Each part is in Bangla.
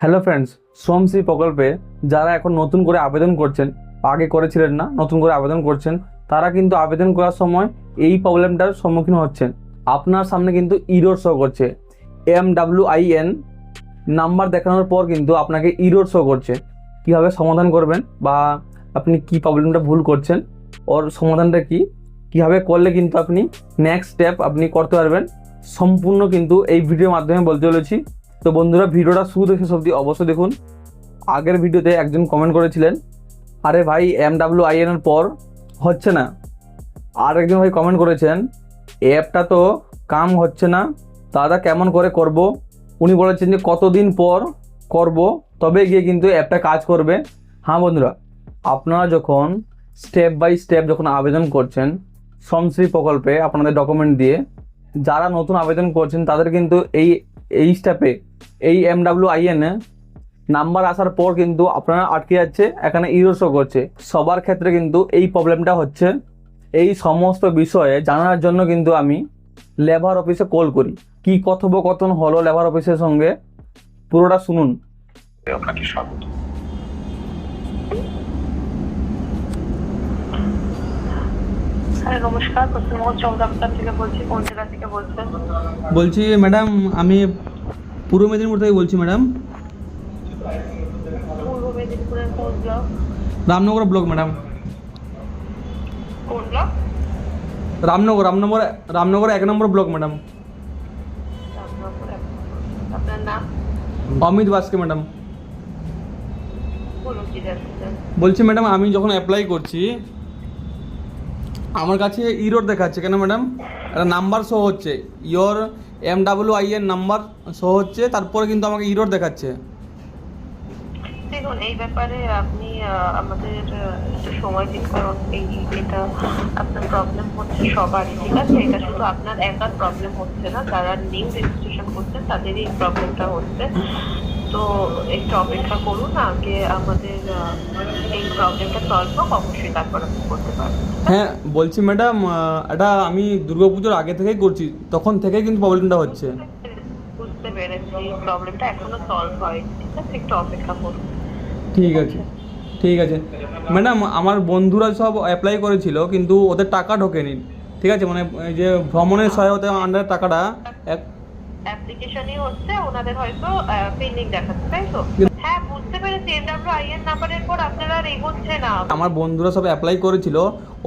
হ্যালো ফ্রেন্ডস শ্রমশ্রী প্রকল্পে যারা এখন নতুন করে আবেদন করছেন, আগে করেছিলেন না, নতুন করে আবেদন করছেন, তারা কিন্তু আবেদন করার সময় এই প্রবলেমটার সম্মুখীন হচ্ছেন। আপনার সামনে কিন্তু ইরোর শো করছে। M W I N number দেখানোর পর কিন্তু আপনাকে ইরোর শো করছে। কীভাবে সমাধান করবেন বা আপনি কি প্রবলেমটা ভুল করছেন, ওর সমাধানটা কি, কীভাবে করলে কিন্তু আপনি নেক্সট স্টেপ আপনি করতে পারবেন, সম্পূর্ণ কিন্তু এই ভিডিওর মাধ্যমে বলতে চলেছি। তো বন্ধুরা, ভিডিওটা শুরু শেষ অবধি অবশ্যই দেখুন। আগের ভিডিওতে একজন কমেন্ট করেছিলেন, আরে ভাই এম ডাব্লিউ আই এর পর হচ্ছে না। আর একজন ভাই কমেন্ট করেছেন অ্যাপটা তো কাম হচ্ছে না, দাদা কেমন করে করব? উনি বলেছেন যে, কতদিন পর করব তবে গিয়ে কিন্তু অ্যাপটা কাজ করবে। হ্যাঁ বন্ধুরা, আপনারা যখন স্টেপ বাই স্টেপ যখন আবেদন করছেন শ্রমশ্রী প্রকল্পে আপনাদের ডকুমেন্ট দিয়ে, যারা নতুন আবেদন করছেন, তাদের কিন্তু এই এই স্টেপে এই এম ডাব্লিউ আইএন নাম্বার আসার পর কিন্তু আপনারা আটকে যাচ্ছে এখানে ইরো শো করছে। সবার ক্ষেত্রে কিন্তু এই প্রবলেমটা হচ্ছে। এই সমস্ত বিষয়ে জানার জন্য কিন্তু আমি লেবার অফিসে কল করি। কি কথোপকথন হলো লেবার অফিসের সঙ্গে? পুরোটা শুনুন। আপনাকে স্বাগত। নমস্কার। পশ্চিমবঙ্গ থেকে বলছি কোন জেলা থেকে বলছেন? বলছি ম্যাডাম আমি পূর্ব মেদিনীপুর থেকে বলছি madam Ramnagar block madam Ramnagar Ramnagar Ramnagar এক নম্বর ব্লক ম্যাডাম অমিত বাসকে ম্যাডাম বলছি ম্যাডাম আমি যখন অ্যাপ্লাই করছি আমার কাছে ইরোড দেখাচ্ছে, কেন ম্যাডাম একটা নাম্বার শো হচ্ছে। ইয়োর এম ডাব্লিউ আই এর নাম্বার শো হচ্ছে, তারপরে কিন্তু আমাকে ইরোড দেখাচ্ছে। দেখুন, এই ব্যাপারে আপনি আমাদের সময় এই এটা আপনার প্রবলেম হচ্ছে সবারই, ঠিক আছে? এটা শুধু আপনার একার প্রবলেম হচ্ছে না, যারা নিউ রেজিস্ট্রেশন করছেন, তাদেরই এই প্রবলেমটা হচ্ছে। তো একটু অপেক্ষা করুন আগে আমাদের এই প্রবলেমটা সলভ হোক অবশ্যই তারপর আপনি করতে পারবেন। হ্যাঁ বলছি ম্যাডাম এটা আমি দুর্গাপুজোর আগে থেকেই করছি তখন থেকেই কিন্তু প্রবলেমটা হচ্ছে। বুঝতে পেরেছি প্রবলেমটা এখনও সলভ হয়নি ঠিক আছে? একটু অপেক্ষা করুন। ঠিক আছে ঠিক আছে। ম্যাডাম আমার বন্ধুরা সব অ্যাপ্লাই করেছিল কিন্তু ওদের টাকা ঢোকেনি ঠিক আছে? মানে যে ভ্রমণের সহায়তা আন্ডার টাকাটা এক অ্যাপ্লিকেশনই হচ্ছে ওনাদের হয়তো পেন্ডিং দেখাচ্ছে তাই তো? হ্যাঁ বুঝতে পেরেছি এমডব্লিউ আই এর নাম্বারের পর আপনারা আর এগোচ্ছে না। আমার বন্ধুরা সব অ্যাপ্লাই করেছিল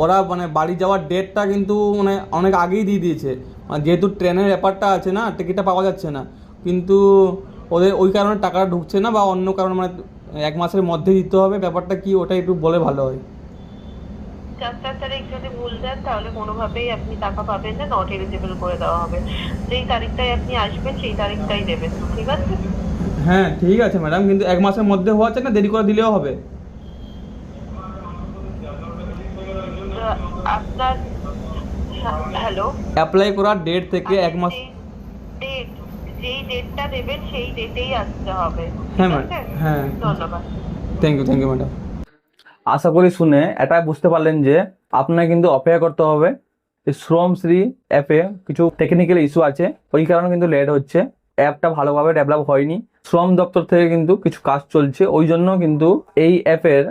ওরা মানে বাড়ি যাওয়ার ডেটটা কিন্তু মানে অনেক আগেই দিয়ে দিয়েছে। মানে যেহেতু ট্রেনের ব্যাপারটা আছে না টিকিটটা পাওয়া যাচ্ছে না। কিন্তু ওদের ওই কারণে টাকাটা ঢুকছে না বা অন্য কারণে মানে এক মাসের মধ্যে দিতে হবে ব্যাপারটা কি ওটা একটু বলে ভালো হয়। চার চার তারিখ যদি ভুল দেন তাহলে কোনোভাবেই আপনি টাকা পাবেন না নট এলিজিবল করে দেওয়া হবে। যেই তারিখটায় আপনি আসবেন সেই তারিখটাই দেবেন ঠিক আছে? হ্যাঁ ঠিক আছে ম্যাডাম কিন্তু এক মাসের মধ্যে হওয়া চাই না দেরি করে দিলেও হবে। আপনার হ্যালো? অ্যাপ্লাই করার ডেট থেকে এক মাস ডেট যেই ডেটটা দেবেন সেই ডেটেই আসতে হবে। হ্যাঁ ম্যাডাম হ্যাঁ। ধন্যবাদ। Thank you thank you madam. আশা করি শুনে এটা বুঝতে পারলেন যে আপনাকে কিন্তু অপেক্ষা করতে হবে শ্রমশ্রী অ্যাপে কিছু টেকনিক্যাল ইস্যু আছে, ওই কারণে কিন্তু লেট হচ্ছে। অ্যাপটা ভালোভাবে ডেভেলপ হয়নি। শ্রম দপ্তর থেকে কিন্তু কিছু কাজ চলছে, ওই জন্য কিন্তু এই অ্যাপের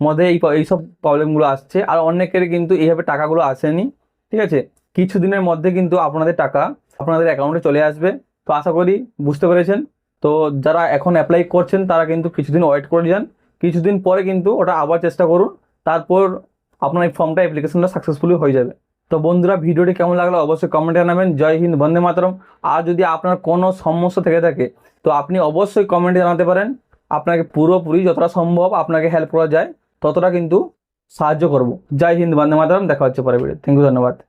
মধ্যে এই এইসব প্রবলেমগুলো আসছে। আর অনেকের কিন্তু এইভাবে টাকাগুলো আসেনি, ঠিক আছে? কিছু দিনের মধ্যে কিন্তু আপনাদের টাকা আপনাদের অ্যাকাউন্টে চলে আসবে। তো আশা করি বুঝতে পেরেছেন। তো যারা এখন অ্যাপ্লাই করছেন, তারা কিন্তু কিছুদিন ওয়েট করে যান। কিছুদিন পরে কিন্তু ওটা আবার চেষ্টা করুন, তারপর আপনার এই ফর্মটা অ্যাপ্লিকেশনটা সাকসেসফুলি হয়ে যাবে। তো বন্ধুরা, ভিডিওটি কেমন লাগল অবশ্যই কমেন্টে জানাবেন। জয় হিন্দ, বন্দে মাতরম। আর যদি আপনার কোনো সমস্যা থেকে থাকে, তো আপনি অবশ্যই কমেন্টে জানাতে পারেন। আপনাকে পুরোপুরি যতটা সম্ভব আপনাকে হেল্প করা যায়, ততটা কিন্তু সাহায্য করব। জয় হিন্দ, বন্দে মাতরম। দেখা হচ্ছে পরে ভিডিও থ্যাংক ইউ ধন্যবাদ।